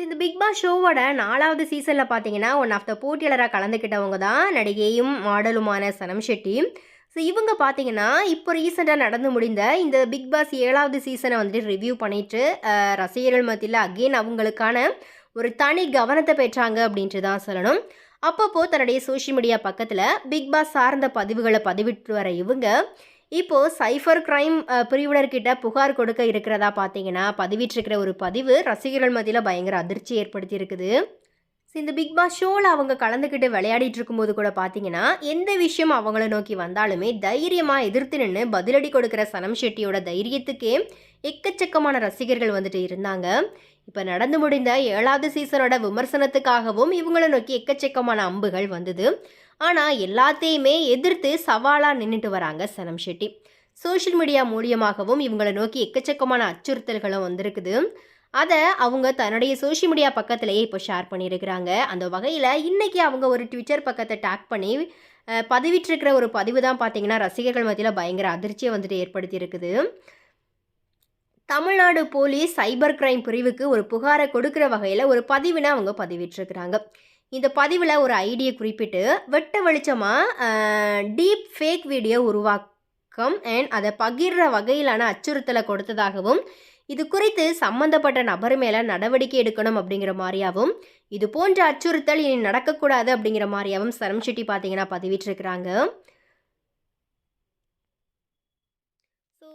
So இந்த big pass ஷோவோட நாலாவது சீசனில் பார்த்தீங்கன்னா ஒன் ஆஃப் த போட்டியாளராக கலந்துக்கிட்டவங்க தான் நடிகையும் மாடலுமான சனம் ஷெட்டி. ஸோ இவங்க பார்த்தீங்கன்னா இப்போ ரீசெண்டாக நடந்து முடிந்த இந்த பிக் பாஸ் ஏழாவது சீசனை வந்துட்டு ரிவ்யூ பண்ணிட்டு ரசிகர்கள் மத்தியில் அகெயின் அவங்களுக்கான ஒரு தனி கவனத்தை பெற்றாங்க அப்படின்ட்டு தான் சொல்லணும். அப்பப்போ தன்னுடைய சோஷியல் மீடியா பக்கத்தில் பிக் பாஸ் சார்ந்த பதிவுகளை பதிவிட்டு வர இவங்க இப்போது சைஃபர் கிரைம் பிரிவினர்கிட்ட புகார் கொடுக்க இருக்கிறதா பார்த்தீங்கன்னா பதிவிட்டிருக்கிற ஒரு பதிவு ரசிகர்கள் மத்தியில் பயங்கர அதிர்ச்சி ஏற்படுத்தி இருக்குது ஸோ இந்த பிக் பாஸ் ஷோவில் அவங்க கலந்துக்கிட்டு விளையாடிட்டு இருக்கும்போது கூட பார்த்தீங்கன்னா எந்த விஷயம் அவங்கள நோக்கி வந்தாலுமே தைரியமாக எதிர்த்து நின்று பதிலடி கொடுக்குற சனம் ஷெட்டியோட தைரியத்துக்கே எக்கச்சக்கமான ரசிகர்கள் வந்துட்டு இருந்தாங்க. இப்போ நடந்து முடிந்த ஏழாவது சீசனோட விமர்சனத்துக்காகவும் இவங்கள நோக்கி எக்கச்சக்கமான அம்புகள் வந்தது. ஆனால் எல்லாத்தையுமே எதிர்த்து சவாலாக நின்றுட்டு வராங்க சனம் ஷெட்டி. சோஷியல் மீடியா மூலியமாகவும் இவங்களை நோக்கி எக்கச்சக்கமான அச்சுறுத்தல்களும் வந்திருக்குது. அதை அவங்க தன்னுடைய சோஷியல் மீடியா பக்கத்திலேயே இப்போ ஷேர் பண்ணியிருக்கிறாங்க அந்த வகையில் இன்றைக்கி அவங்க ஒரு ட்விட்டர் பக்கத்தை டேக் பண்ணி பதிவிட்டிருக்கிற ஒரு பதிவு தான் பார்த்தீங்கன்னா ரசிகர்கள் மத்தியில் பயங்கர அதிர்ச்சியை வந்துட்டு ஏற்படுத்தி இருக்குது தமிழ்நாடு போலீஸ் சைபர் கிரைம் பிரிவுக்கு ஒரு புகாரை கொடுக்குற வகையில் ஒரு பதிவினை அவங்க பதிவிட்டிருக்கிறாங்க. இந்த பதிவில் ஒரு ஐடியை குறிப்பிட்டு வெட்ட வெளிச்சமாக டீப் ஃபேக் வீடியோ உருவாக்கம் அண்ட் அதை பகிர்ற வகையிலான அச்சுறுத்தலை கொடுத்ததாகவும் இது குறித்து சம்பந்தப்பட்ட நபர் மேலே நடவடிக்கை எடுக்கணும் அப்படிங்கிற மாதிரியாகவும் இது போன்ற அச்சுறுத்தல் இனி நடக்கக்கூடாது அப்படிங்கிற மாதிரியாகவும் சரம் செட்டி பார்த்தீங்கன்னா ஸோ